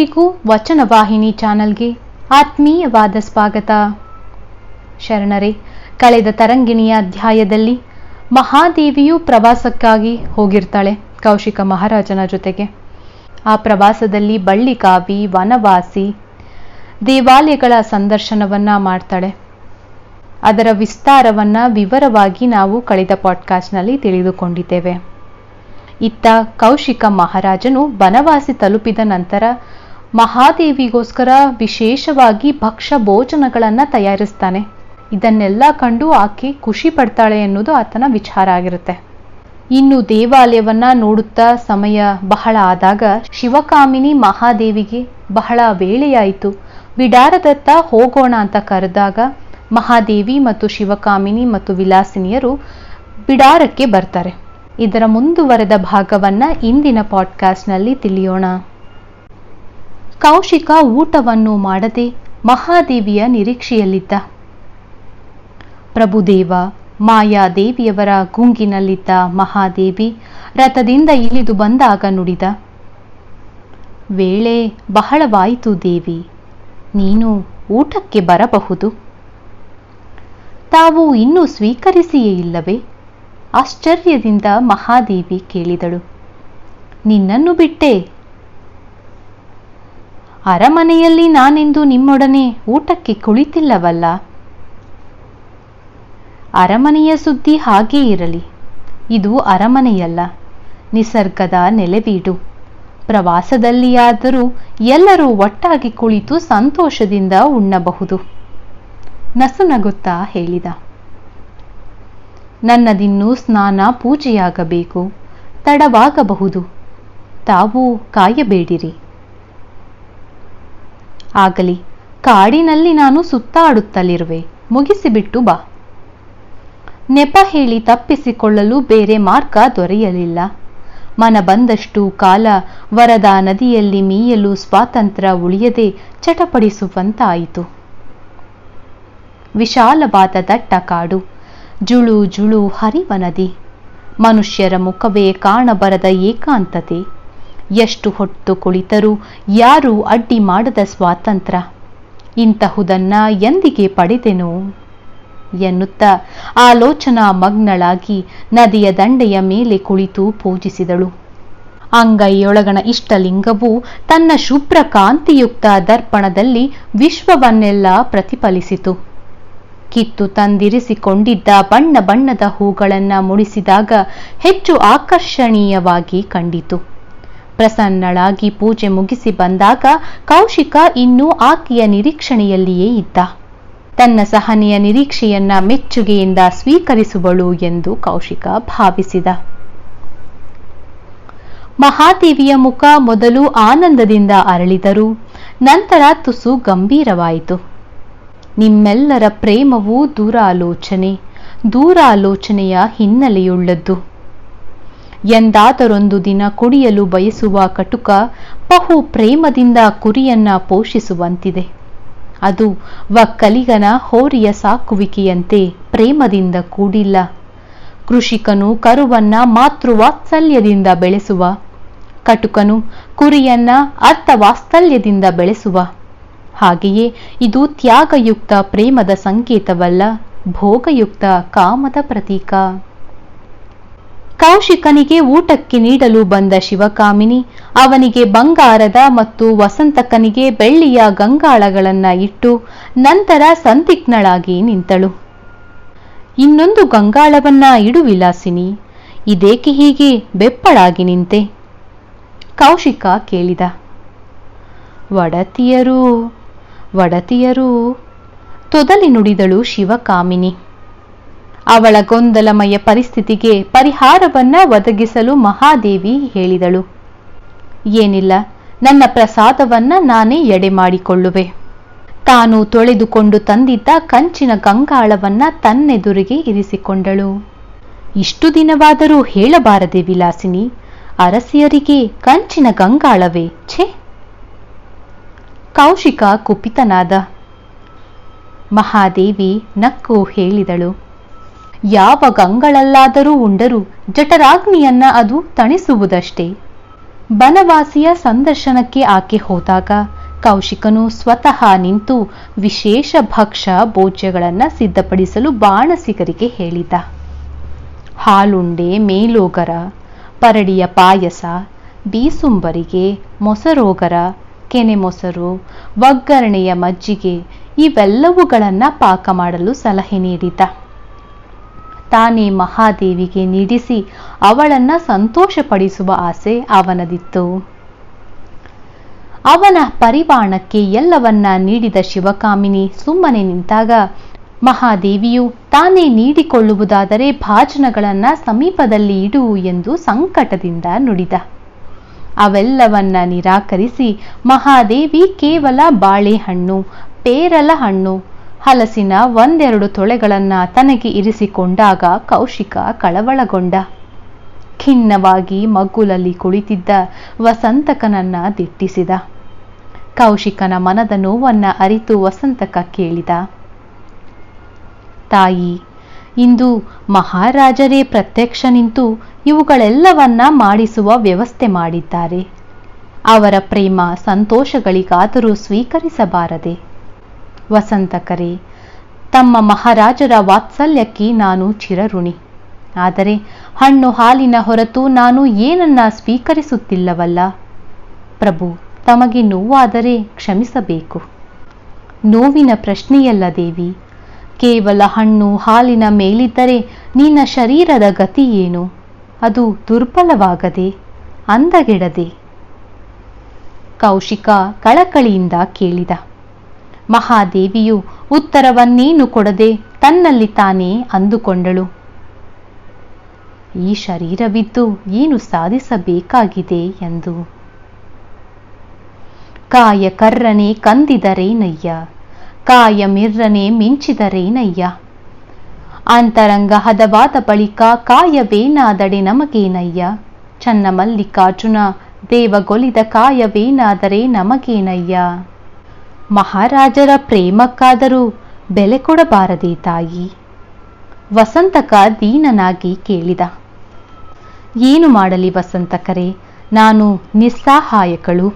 ಎಲ್ಲರಿಗೂ ವಚನವಾಹಿನಿ ಚಾನಲ್ಗೆ ಆತ್ಮೀಯವಾದ ಸ್ವಾಗತ. ಶರಣರೇ, ಕಳೆದ ತರಂಗಿಣಿಯ ಅಧ್ಯಾಯದಲ್ಲಿ ಮಹಾದೇವಿಯು ಪ್ರವಾಸಕ್ಕಾಗಿ ಹೋಗಿರ್ತಾಳೆ ಕೌಶಿಕ ಮಹಾರಾಜನ ಜೊತೆಗೆ. ಆ ಪ್ರವಾಸದಲ್ಲಿ ಬಳ್ಳಿಕಾವಿ ವನವಾಸಿ, ದೇವಾಲಯಗಳ ಸಂದರ್ಶನವನ್ನ ಮಾಡ್ತಾಳೆ. ಅದರ ವಿಸ್ತಾರವನ್ನ ವಿವರವಾಗಿ ನಾವು ಕಳೆದ ಪಾಡ್ಕಾಸ್ಟ್ನಲ್ಲಿ ತಿಳಿದುಕೊಂಡಿದ್ದೇವೆ. ಇತ್ತ ಕೌಶಿಕ ಮಹಾರಾಜನು ಬನವಾಸಿ ತಲುಪಿದ ನಂತರ ಮಹಾದೇವಿಗೋಸ್ಕರ ವಿಶೇಷವಾಗಿ ಭಕ್ಷ್ಯ ಭೋಜನಗಳನ್ನು ತಯಾರಿಸ್ತಾನೆ. ಇದನ್ನೆಲ್ಲ ಕಂಡು ಆಕೆ ಖುಷಿ ಪಡ್ತಾಳೆ ಅನ್ನೋದು ಆತನ ವಿಚಾರ ಆಗಿರುತ್ತೆ. ಇನ್ನು ದೇವಾಲಯವನ್ನ ನೋಡುತ್ತಾ ಸಮಯ ಬಹಳ ಆದಾಗ ಶಿವಕಾಮಿನಿ ಮಹಾದೇವಿಗೆ ಬಹಳ ವೇಳೆಯಾಯಿತು. ಬಿಡಾರದತ್ತ ಹೋಗೋಣ ಅಂತ ಕರೆದಾಗ ಮಹಾದೇವಿ ಮತ್ತು ಶಿವಕಾಮಿನಿ ಮತ್ತು ವಿಲಾಸಿನಿಯರು ಬಿಡಾರಕ್ಕೆ ಬರ್ತಾರೆ. ಇದರ ಮುಂದುವರೆದ ಭಾಗವನ್ನ ಇಂದಿನ ಪಾಡ್ಕಾಸ್ಟ್ನಲ್ಲಿ ತಿಳಿಯೋಣ. ಕೌಶಿಕ ಊಟವನ್ನು ಮಾಡದೆ ಮಹಾದೇವಿಯ ನಿರೀಕ್ಷೆಯಲ್ಲಿದ್ದ. ಪ್ರಭುದೇವ ಮಾಯಾದೇವಿಯವರ ಗುಂಗಿನಲ್ಲಿದ್ದ ಮಹಾದೇವಿ ರಥದಿಂದ ಇಳಿದು ಬಂದಾಗ ನುಡಿದ. ವೇಳೆ ಬಹಳವಾಯಿತು ದೇವಿ, ನೀನು ಊಟಕ್ಕೆ ಬರಬಹುದು. ತಾವು ಇನ್ನೂ ಸ್ವೀಕರಿಸಿಯೇ ಇಲ್ಲವೇ? ಆಶ್ಚರ್ಯದಿಂದ ಮಹಾದೇವಿ ಕೇಳಿದಳು. ನಿನ್ನನ್ನು ಬಿಟ್ಟೆ ಅರಮನೆಯಲ್ಲಿ ನಾನೆಂದು ನಿಮ್ಮೊಡನೆ ಊಟಕ್ಕೆ ಕುಳಿತಿಲ್ಲವಲ್ಲ? ಅರಮನೆಯ ಸುದ್ದಿ ಹಾಗೇ ಇರಲಿ. ಇದು ಅರಮನೆಯಲ್ಲ. ನಿಸರ್ಗದ ನೆಲೆವೀಡು. ಪ್ರವಾಸದಲ್ಲಿಯಾದರೂ ಎಲ್ಲರೂ ಒಟ್ಟಾಗಿ ಕುಳಿತು ಸಂತೋಷದಿಂದ ಉಣ್ಣಬಹುದು. ನಸುನಗುತ್ತಾ ಹೇಳಿದ. ನನ್ನದಿನ್ನೂ ಸ್ನಾನ ಪೂಜೆಯಾಗಬೇಕು. ತಡವಾಗಬಹುದು. ತಾವು ಕಾಯಬೇಡಿರಿ. ಆಗಲಿ. ಕಾಡಿನಲ್ಲಿ ನಾನು ಸುತ್ತಾಡುತ್ತಲಿರುವೆ. ಮುಗಿಸಿಬಿಟ್ಟು ಬಾ. ನೆಪ ಹೇಳಿ ತಪ್ಪಿಸಿಕೊಳ್ಳಲು ಬೇರೆ ಮಾರ್ಗ ದೊರೆಯಲಿಲ್ಲ. ಮನ ಬಂದಷ್ಟು ಕಾಲ ವರದ ನದಿಯಲ್ಲಿ ಮೀಯಲು ಸ್ವಾತಂತ್ರ್ಯ ಉಳಿಯದೆ ಚಟಪಡಿಸುವಂತಾಯಿತು. ವಿಶಾಲವಾದ ದಟ್ಟ ಕಾಡು, ಜುಳು ಜುಳು ಹರಿವ ನದಿ. ಮನುಷ್ಯರ ಮುಖವೇ ಕಾಣಬರದ ಏಕಾಂತತೆ. ಎಷ್ಟು ಹೊತ್ತು ಕುಳಿತರೂ, ಯಾರೂ ಅಡ್ಡಿ ಮಾಡದ ಸ್ವಾತಂತ್ರ್ಯ ಇಂತಹುದನ್ನ ಎಂದಿಗೆ ಪಡೆದೆನು? ಎನ್ನುತ್ತಾ ಆಲೋಚನಾ ಮಗ್ನಳಾಗಿ ನದಿಯ ದಂಡೆಯ ಮೇಲೆ ಕುಳಿತು ಪೂಜಿಸಿದಳು. ಅಂಗೈಯೊಳಗಣ ಇಷ್ಟಲಿಂಗವು ತನ್ನ ಶುಭ್ರ ಕಾಂತಿಯುಕ್ತ ದರ್ಪಣದಲ್ಲಿ ವಿಶ್ವವನ್ನೆಲ್ಲ ಪ್ರತಿಫಲಿಸಿತು. ಕಿತ್ತು ತಂದಿರಿಸಿಕೊಂಡಿದ್ದ ಬಣ್ಣ ಬಣ್ಣದ ಹೂಗಳನ್ನು ಮುಡಿಸಿದಾಗ ಹೆಚ್ಚು ಆಕರ್ಷಣೀಯವಾಗಿ ಕಂಡಿತು. ಪ್ರಸನ್ನಳಾಗಿ ಪೂಜೆ ಮುಗಿಸಿ ಬಂದಾಗ ಕೌಶಿಕ ಇನ್ನೂ ಆಕೆಯ ನಿರೀಕ್ಷಣೆಯಲ್ಲಿಯೇ ಇದ್ದ. ತನ್ನ ಸಹನೆಯ ನಿರೀಕ್ಷೆಯನ್ನ ಮೆಚ್ಚುಗೆಯಿಂದ ಸ್ವೀಕರಿಸುವಳು ಎಂದು ಕೌಶಿಕ ಭಾವಿಸಿದ. ಮಹಾದೇವಿಯ ಮುಖ ಮೊದಲು ಆನಂದದಿಂದ ಅರಳಿದರು, ನಂತರ ತುಸು ಗಂಭೀರವಾಯಿತು. ನಿಮ್ಮೆಲ್ಲರ ಪ್ರೇಮವು ದೂರಾಲೋಚನೆ, ದೂರಾಲೋಚನೆಯ ಹಿನ್ನೆಲೆಯುಳ್ಳದ್ದು. ಎಂದಾದರೊಂದು ದಿನ ಕುಡಿಯಲು ಬಯಸುವ ಕಟುಕ ಬಹು ಪ್ರೇಮದಿಂದ ಕುರಿಯನ್ನ ಪೋಷಿಸುವಂತಿದೆ. ಅದು ಒಕ್ಕಲಿಗನ ಹೋರಿಯ ಸಾಕುವಿಕೆಯಂತೆ ಪ್ರೇಮದಿಂದ ಕೂಡಿಲ್ಲ. ಕೃಷಿಕನು ಕರುವನ್ನ ಮಾತೃವಾತ್ಸಲ್ಯದಿಂದ ಬೆಳೆಸುವ, ಕಟುಕನು ಕುರಿಯನ್ನ ಅರ್ಥವಾತ್ಸಲ್ಯದಿಂದ ಬೆಳೆಸುವ. ಹಾಗೆಯೇ ಇದು ತ್ಯಾಗಯುಕ್ತ ಪ್ರೇಮದ ಸಂಕೇತವಲ್ಲ, ಭೋಗಯುಕ್ತ ಕಾಮದ ಪ್ರತೀಕ. ಕೌಶಿಕನಿಗೆ ಊಟಕ್ಕೆ ನೀಡಲು ಬಂದ ಶಿವಕಾಮಿನಿ, ಅವನಿಗೆ ಬಂಗಾರದ ಮತ್ತು ವಸಂತಕನಿಗೆ ಬೆಳ್ಳಿಯ ಗಂಗಾಳಗಳನ್ನ ಇಟ್ಟು ನಂತರ ಸಂದಿಗ್ನಳಾಗಿ ನಿಂತಳು. ಇನ್ನೊಂದು ಗಂಗಾಳವನ್ನ ಇಡು ವಿಲಾಸಿನಿ, ಇದೇಕೆ ಹೀಗೆ ಬೆಪ್ಪಳಾಗಿ ನಿಂತೆ? ಕೌಶಿಕ ಕೇಳಿದ. ಒಡತಿಯರು ಒಡತಿಯರು ತೊದಲಿ ನುಡಿದಳು ಶಿವಕಾಮಿನಿ. ಅವಳ ಗೊಂದಲಮಯ ಪರಿಸ್ಥಿತಿಗೆ ಪರಿಹಾರವನ್ನ ಒದಗಿಸಲು ಮಹಾದೇವಿ ಹೇಳಿದಳು. ಏನಿಲ್ಲ, ನನ್ನ ಪ್ರಸಾದವನ್ನ ನಾನೇ ಎಡೆ ಮಾಡಿಕೊಳ್ಳುವೆ. ತಾನು ತೊಳೆದುಕೊಂಡು ತಂದಿದ್ದ ಕಂಚಿನ ಗಂಗಾಳವನ್ನ ತನ್ನೆದುರಿಗೆ ಇರಿಸಿಕೊಂಡಳು. ಇಷ್ಟು ದಿನವಾದರೂ ಹೇಳಬಾರದೆ ವಿಲಾಸಿನಿ, ಅರಸಿಯರಿಗೆ ಕಂಚಿನ ಗಂಗಾಳವೇ ಛೇ. ಕೌಶಿಕ ಕುಪಿತನಾದ. ಮಹಾದೇವಿ ನಕ್ಕು ಹೇಳಿದಳು. ಯಾವ ಗಂಗಳಲ್ಲಾದರೂ ಉಂಡರೂ, ಜಠರಾಗ್ನಿಯನ್ನ ಅದು ತಣಿಸುವುದಷ್ಟೇ. ಬನವಾಸಿಯ ಸಂದರ್ಶನಕ್ಕೆ ಆಕೆ ಹೋದಾಗ ಕೌಶಿಕನು ಸ್ವತಃ ನಿಂತು ವಿಶೇಷ ಭಕ್ಷ ಭೋಜ್ಯಗಳನ್ನು ಸಿದ್ಧಪಡಿಸಲು ಬಾಣಸಿಗರಿಗೆ ಹೇಳಿದ. ಹಾಲುಂಡೆ, ಮೇಲೋಗರ, ಪರಡಿಯ ಪಾಯಸ, ಬೀಸುಂಬರಿಗೆ, ಮೊಸರೋಗರ ಕೆನೆ ಮೊಸರು ಒಗ್ಗರಣೆಯ ಮಜ್ಜಿಗೆ ಇವೆಲ್ಲವುಗಳನ್ನು ಪಾಕ ಮಾಡಲು ಸಲಹೆ ನೀಡಿದ. ತಾನೇ ಮಹಾದೇವಿಗೆ ನೀಡಿಸಿ ಅವಳನ್ನ ಸಂತೋಷಪಡಿಸುವ ಆಸೆ ಅವನದಿತ್ತು. ಅವನ ಪರಿವಾಣಕ್ಕೆ ಎಲ್ಲವನ್ನ ನೀಡಿದ ಶಿವಕಾಮಿನಿ ಸುಮ್ಮನೆ ನಿಂತಾಗ, ಮಹಾದೇವಿಯು ತಾನೇ ನೀಡಿಕೊಳ್ಳುವುದಾದರೆ ಭಾಜನಗಳನ್ನ ಸಮೀಪದಲ್ಲಿ ಇಡು ಎಂದು ಸಂಕಟದಿಂದ ನುಡಿದ. ಅವೆಲ್ಲವನ್ನ ನಿರಾಕರಿಸಿ ಮಹಾದೇವಿ ಕೇವಲ ಬಾಳೆಹಣ್ಣು ಪೇರಲ ಹಣ್ಣು ಹಲಸಿನ ಒಂದೆರಡು ತೊಳೆಗಳನ್ನ ತನಗೆ ಇರಿಸಿಕೊಂಡಾಗ ಕೌಶಿಕ ಕಳವಳಗೊಂಡ. ಖಿನ್ನವಾಗಿ ಮಗ್ಗುಲಲ್ಲಿ ಕುಳಿತಿದ್ದ ವಸಂತಕನನ್ನ ದಿಟ್ಟಿಸಿದ. ಕೌಶಿಕನ ಮನದ ನೋವನ್ನ ಅರಿತು ವಸಂತಕ ಕೇಳಿದ. ತಾಯಿ, ಇಂದು ಮಹಾರಾಜರೇ ಪ್ರತ್ಯಕ್ಷ ನಿಂತು ಇವುಗಳೆಲ್ಲವನ್ನ ಮಾಡಿಸುವ ವ್ಯವಸ್ಥೆ ಮಾಡಿದ್ದಾರೆ. ಅವರ ಪ್ರೇಮ ಸಂತೋಷಗಳಿಗಾದರೂ ಸ್ವೀಕರಿಸಬಾರದೆ. ವಸಂತಕರೇ ತಮ್ಮ ಮಹಾರಾಜರ ವಾತ್ಸಲ್ಯಕ್ಕೆ ನಾನು ಚಿರಋಣಿ. ಆದರೆ ಹಣ್ಣು ಹಾಲಿನ ಹೊರತು ನಾನು ಏನನ್ನ ಸ್ವೀಕರಿಸುತ್ತಿಲ್ಲವಲ್ಲ? ಪ್ರಭು, ತಮಗೆ ನೋವಾದರೆ ಕ್ಷಮಿಸಬೇಕು. ನೋವಿನ ಪ್ರಶ್ನೆಯಲ್ಲ ದೇವಿ, ಕೇವಲ ಹಣ್ಣು ಹಾಲಿನ ಮೇಲಿದ್ದರೆ ನಿನ್ನ ಶರೀರದ ಗತಿ ಏನು? ಅದು ದುರ್ಬಲವಾಗದೆ, ಅಂದಗೆಡದೆ. ಕೌಶಿಕ ಕಳಕಳಿಯಿಂದ ಕೇಳಿದ. ಮಹಾದೇವಿಯು ಉತ್ತರವನ್ನೇನು ಕೊಡದೆ ತನ್ನಲ್ಲಿ ತಾನೇ ಅಂದುಕೊಂಡಳು. ಈ ಶರೀರವಿದ್ದು ಏನು ಸಾಧಿಸಬೇಕಾಗಿದೆ ಎಂದು. ಕಾಯ ಕರ್ರನೆ ಕಂದಿದರೇನಯ್ಯ ಕಾಯ ಮಿರ್ರನೆ ಮಿಂಚಿದರೇನಯ್ಯ ಅಂತರಂಗ ಹದವಾದ ಬಳಿಕ ಕಾಯವೇನಾದಡೆ ನಮಗೇನಯ್ಯ ಚನ್ನ ಮಲ್ಲಿಕಾರ್ಜುನ ದೇವಗೊಲಿದ ಕಾಯವೇನಾದರೆ ನಮಗೇನಯ್ಯ ಮಹಾರಾಜರ ಪ್ರೇಮಕ್ಕಾದರೂ ಬೆಲೆ ಕೊಡಬಾರದೆ ತಾಯಿ? ವಸಂತಕ ದೀನನಾಗಿ ಕೇಳಿದ. ಏನು ಮಾಡಲಿ ವಸಂತಕರೇ, ನಾನು ನಿಸ್ಸಹಾಯಕಳು.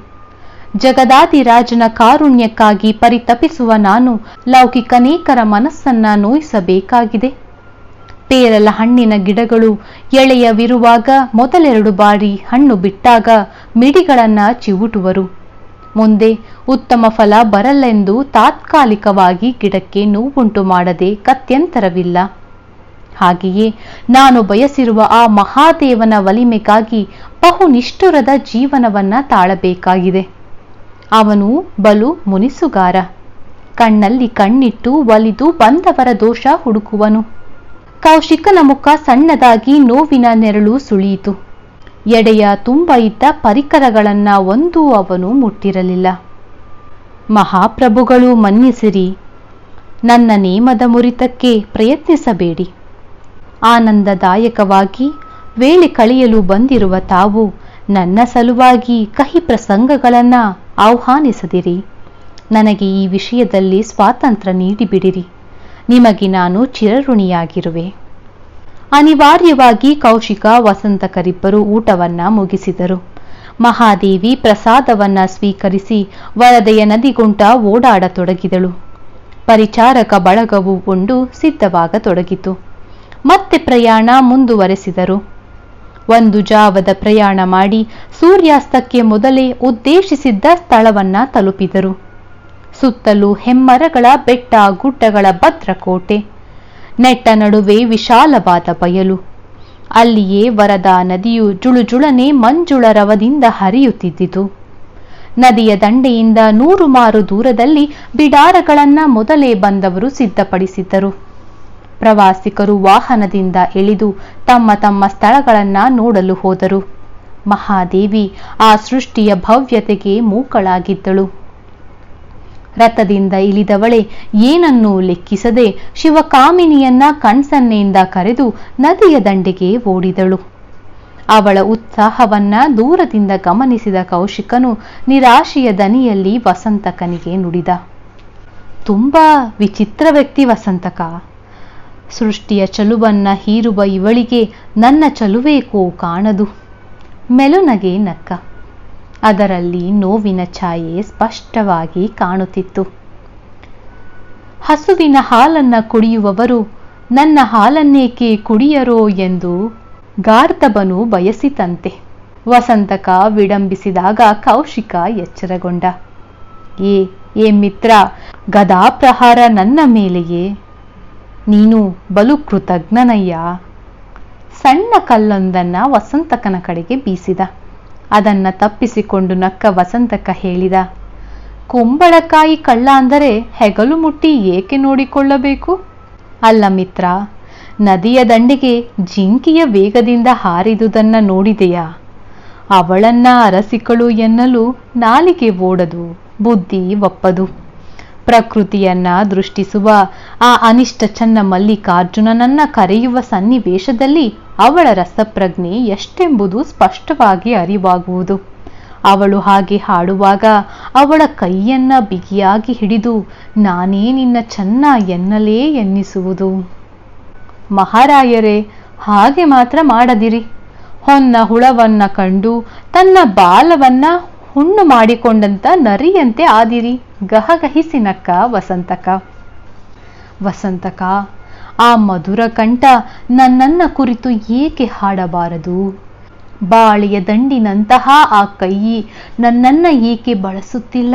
ಜಗದಾದಿರಾಜನ ಕಾರುಣ್ಯಕ್ಕಾಗಿ ಪರಿತಪಿಸುವ ನಾನು ಲೌಕಿಕನೇಕರ ಮನಸ್ಸನ್ನ ನೋಯಿಸಬೇಕಾಗಿದೆ. ಪೇರಲ ಹಣ್ಣಿನ ಗಿಡಗಳು ಎಳೆಯವಿರುವಾಗ ಮೊದಲೆರಡು ಬಾರಿ ಹಣ್ಣು ಬಿಟ್ಟಾಗ ಮಿಡಿಗಳನ್ನ ಚಿವುಟುವರು. ಮುಂದೆ ಉತ್ತಮ ಫಲ ಬರಲೆಂದು ತಾತ್ಕಾಲಿಕವಾಗಿ ಗಿಡಕ್ಕೆ ನೋವುಂಟು ಮಾಡದೆ ಕತ್ಯಂತರವಿಲ್ಲ. ಹಾಗೆಯೇ ನಾನು ಬಯಸಿರುವ ಆ ಮಹಾದೇವನ ಒಲಿಮೆಗಾಗಿ ಬಹುನಿಷ್ಠುರದ ಜೀವನವನ್ನ ತಾಳಬೇಕಾಗಿದೆ. ಅವನು ಬಲು ಮುನಿಸುಗಾರ. ಕಣ್ಣಲ್ಲಿ ಕಣ್ಣಿಟ್ಟು ಒಲಿದು ಬಂದವರ ದೋಷ ಹುಡುಕುವನು. ಕೌಶಿಕನ ಮುಖ ಸಣ್ಣದಾಗಿ ನೋವಿನ ನೆರಳು ಸುಳಿಯಿತು. ಎಡೆಯ ತುಂಬ ಇದ್ದ ಪರಿಕರಗಳನ್ನ ಒಂದೂ ಅವನು ಮುಟ್ಟಿರಲಿಲ್ಲ. ಮಹಾಪ್ರಭುಗಳು ಮನ್ನಿಸಿರಿ. ನನ್ನ ನೇಮದ ಮುರಿತಕ್ಕೆ ಪ್ರಯತ್ನಿಸಬೇಡಿ. ಆನಂದದಾಯಕವಾಗಿ ವೇಳೆ ಕಳೆಯಲು ಬಂದಿರುವ ತಾವು ನನ್ನ ಸಲುವಾಗಿ ಕಹಿ ಪ್ರಸಂಗಗಳನ್ನು ಆಹ್ವಾನಿಸದಿರಿ. ನನಗೆ ಈ ವಿಷಯದಲ್ಲಿ ಸ್ವಾತಂತ್ರ್ಯ ನೀಡಿಬಿಡಿರಿ. ನಿಮಗೆ ನಾನು ಚಿರಋಣಿಯಾಗಿರುವೆ. ಅನಿವಾರ್ಯವಾಗಿ ಕೌಶಿಕ ವಸಂತಕರಿಬ್ಬರು ಊಟವನ್ನ ಮುಗಿಸಿದರು. ಮಹಾದೇವಿ ಪ್ರಸಾದವನ್ನ ಸ್ವೀಕರಿಸಿ ವರದೆಯ ನದಿಗುಂಟ ಓಡಾಡತೊಡಗಿದಳು. ಪರಿಚಾರಕ ಬಳಗವು ಒಂದು ಸಿದ್ಧವಾಗತೊಡಗಿತು. ಮತ್ತೆ ಪ್ರಯಾಣ ಮುಂದುವರೆಸಿದರು. ಒಂದು ಜಾವದ ಪ್ರಯಾಣ ಮಾಡಿ ಸೂರ್ಯಾಸ್ತಕ್ಕೆ ಮೊದಲೇ ಉದ್ದೇಶಿಸಿದ್ದ ಸ್ಥಳವನ್ನ ತಲುಪಿದರು. ಸುತ್ತಲೂ ಹೆಮ್ಮರಗಳ ಬೆಟ್ಟ ಗುಡ್ಡಗಳ ಭದ್ರಕೋಟೆ. ನೆಟ್ಟ ನಡುವೆ ವಿಶಾಲವಾದ ಬಯಲು. ಅಲ್ಲಿಯೇ ವರದಾ ನದಿಯು ಜುಳುಜುಳನೆ ಮಂಜುಳ ರವದಿಂದ ಹರಿಯುತ್ತಿದ್ದಿತು. ನದಿಯ ದಂಡೆಯಿಂದ ನೂರು ಮಾರು ದೂರದಲ್ಲಿ ಬಿಡಾರಗಳನ್ನ ಮೊದಲೇ ಬಂದವರು ಸಿದ್ಧಪಡಿಸಿದ್ದರು. ಪ್ರವಾಸಿಗರು ವಾಹನದಿಂದ ಇಳಿದು ತಮ್ಮ ತಮ್ಮ ಸ್ಥಳಗಳನ್ನ ನೋಡಲು ಹೋದರು. ಮಹಾದೇವಿ ಆ ಸೃಷ್ಟಿಯ ಭವ್ಯತೆಗೆ ಮೂಕಳಾಗಿದ್ದಳು. ರಥದಿಂದ ಇಳಿದವಳೆ, ಏನನ್ನೂ ಲೆಕ್ಕಿಸದೆ ಶಿವಕಾಮಿನಿಯನ್ನ ಕಣ್ಸನ್ನೆಯಿಂದ ಕರೆದು ನದಿಯ ದಂಡೆಗೆ ಓಡಿದಳು. ಅವಳ ಉತ್ಸಾಹವನ್ನ ದೂರದಿಂದ ಗಮನಿಸಿದ ಕೌಶಿಕನು ನಿರಾಶೆಯ ದನಿಯಲ್ಲಿ ವಸಂತಕನಿಗೆ ನುಡಿದ, ತುಂಬಾ ವಿಚಿತ್ರ ವ್ಯಕ್ತಿ ವಸಂತಕ. ಸೃಷ್ಟಿಯ ಚಲುವನ್ನ ಹೀರುವ ಇವಳಿಗೆ ನನ್ನ ಚಲುವೇಕೋ ಕಾಣದು. ಮೆಲುನಗೆ ನಕ್ಕ ಅದರಲ್ಲಿ ನೋವಿನ ಛಾಯೆ ಸ್ಪಷ್ಟವಾಗಿ ಕಾಣುತ್ತಿತ್ತು. ಹಸುವಿನ ಹಾಲನ್ನ ಕುಡಿಯುವವರು, ನನ್ನ ಹಾಲನ್ನೇಕೆ ಕುಡಿಯರೋ? ಎಂದು ಗಾರ್ಧಬನು ಬಯಸಿತಂತೆ. ವಸಂತಕ ವಿಡಂಬಿಸಿದಾಗ ಕೌಶಿಕ ಎಚ್ಚರಗೊಂಡ, ಏ ಏ ಮಿತ್ರ, ಗದಾಪ್ರಹಾರ ನನ್ನ ಮೇಲೆಯೇ? ನೀನು ಬಲು ಕೃತಜ್ಞನಯ್ಯ. ಸಣ್ಣ ಕಲ್ಲೊಂದನ್ನ ವಸಂತಕನ ಕಡೆಗೆ ಬೀಸಿದ. ಅದನ್ನ ತಪ್ಪಿಸಿಕೊಂಡು ನಕ್ಕ ವಸಂತಕ್ಕ ಹೇಳಿದ. ಕುಂಬಳಕಾಯಿ ಕಳ್ಳ ಅಂದರೆ ಹೆಗಲು ಮುಟ್ಟಿ ಏಕೆ ನೋಡಿಕೊಳ್ಳಬೇಕು? ಅಲ್ಲ ಮಿತ್ರ, ನದಿಯ ದಂಡೆಗೆ ಜಿಂಕಿಯ ವೇಗದಿಂದ ಹಾರಿದುದನ್ನ ನೋಡಿದೆಯಾ? ಅವಳನ್ನ ಅರಸಿಕಳು ಎನ್ನಲು ನಾಲಿಗೆ ಓಡದು, ಬುದ್ಧಿ ಒಪ್ಪದು. ಪ್ರಕೃತಿಯನ್ನ ದೃಷ್ಟಿಸುವ ಆ ಅನಿಷ್ಟ ಚನ್ನ ಮಲ್ಲಿಕಾರ್ಜುನನನ್ನ ಕರೆಯುವ ಸನ್ನಿವೇಶದಲ್ಲಿ ಅವಳ ರಸಪ್ರಜ್ಞೆ ಎಷ್ಟೆಂಬುದು ಸ್ಪಷ್ಟವಾಗಿ ಅರಿವಾಗುವುದು. ಅವಳು ಹಾಗೆ ಹಾಡುವಾಗ ಅವಳ ಕೈಯನ್ನ ಬಿಗಿಯಾಗಿ ಹಿಡಿದು ನಾನೇ ನಿನ್ನ ಚೆನ್ನ ಎನ್ನಲೇ ಎನ್ನಿಸುವುದು. ಮಹಾರಾಯರೇ, ಹಾಗೆ ಮಾತ್ರ ಮಾಡದಿರಿ. ಹೊನ್ನ ಹುಳವನ್ನ ಕಂಡು ತನ್ನ ಬಾಲವನ್ನ ಹುಣ್ಣು ಮಾಡಿಕೊಂಡಂತ ನರಿಯಂತೆ ಆದಿರಿ. ಗಹಗಹಿಸಿ ನಕ್ಕ ವಸಂತಕ. ವಸಂತಕ, ಆ ಮಧುರ ಕಂಠ ನನ್ನನ್ನ ಕುರಿತು ಏಕೆ ಹಾಡಬಾರದು? ಬಾಳೆಯ ದಂಡಿನಂತಹ ಆ ಕೈ ನನ್ನನ್ನ ಏಕೆ ಬಳಸುತ್ತಿಲ್ಲ?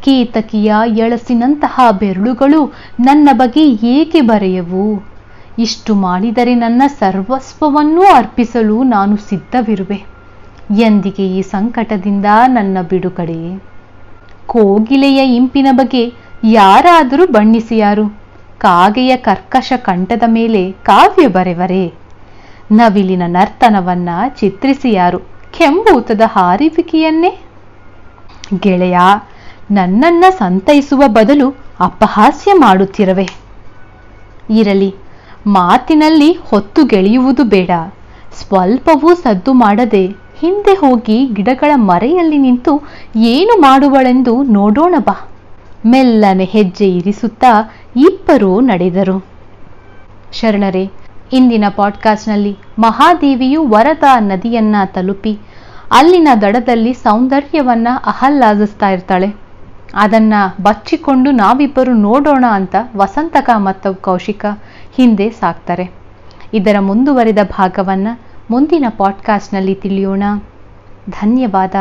ಕೇತಕಿಯ ಎಳಸಿನಂತಹ ಬೆರಳುಗಳು ನನ್ನ ಬಗ್ಗೆ ಏಕೆ ಬರೆಯವು? ಇಷ್ಟು ಮಾಡಿದರೆ ನನ್ನ ಸರ್ವಸ್ವವನ್ನೂ ಅರ್ಪಿಸಲು ನಾನು ಸಿದ್ಧವಿರುವೆ. ಎಂದಿಗೆ ಈ ಸಂಕಟದಿಂದ ನನ್ನ ಬಿಡುಗಡೆ? ಕೋಗಿಲೆಯ ಇಂಪಿನ ಬಗ್ಗೆ ಯಾರಾದರೂ ಬಣ್ಣಿಸಿಯಾರು. ಕಾಗೆಯ ಕರ್ಕಶ ಕಂಠದ ಮೇಲೆ ಕಾವ್ಯ ಬರೆವರೆ? ನವಿಲಿನ ನರ್ತನವನ್ನ ಚಿತ್ರಿಸಿಯಾರು. ಕೆಂಬೂತದ ಹಾರಿವಿಕೆಯನ್ನೇ ಗೆಳೆಯ, ನನ್ನನ್ನ ಸಂತೈಸುವ ಬದಲು ಅಪಹಾಸ್ಯ ಮಾಡುತ್ತಿರವೆ. ಇರಲಿ, ಮಾತಿನಲ್ಲಿ ಹೊತ್ತು ಗೆಳೆಯುವುದು ಬೇಡ. ಸ್ವಲ್ಪವೂ ಸದ್ದು ಮಾಡದೆ ಹಿಂದೆ ಹೋಗಿ ಗಿಡಗಳ ಮರೆಯಲ್ಲಿ ನಿಂತು ಏನು ಮಾಡುವಳೆಂದು ನೋಡೋಣ ಬಾ. ಮೆಲ್ಲನೆ ಹೆಜ್ಜೆ ಇರಿಸುತ್ತಾ ಇಬ್ಬರೂ ನಡೆದರು. ಶರಣರೇ, ಇಂದಿನ ಪಾಡ್ಕಾಸ್ಟ್ನಲ್ಲಿ ಮಹಾದೇವಿಯು ವರದಾ ನದಿಯನ್ನ ತಲುಪಿ ಅಲ್ಲಿನ ದಡದಲ್ಲಿ ಸೌಂದರ್ಯವನ್ನ ಆಹ್ಲಾದಿಸ್ತಾ ಇರ್ತಾಳೆ. ಅದನ್ನ ಬಚ್ಚಿಕೊಂಡು ನಾವಿಬ್ಬರು ನೋಡೋಣ ಅಂತ ವಸಂತಕ ಮತ್ತು ಕೌಶಿಕ ಹಿಂದೆ ಸಾಕ್ತಾರೆ. ಇದರ ಮುಂದುವರಿದ ಭಾಗವನ್ನ ಮುಂದಿನ ಪಾಡ್ಕಾಸ್ಟ್ನಲ್ಲಿ ತಿಳಿಯೋಣ. ಧನ್ಯವಾದ.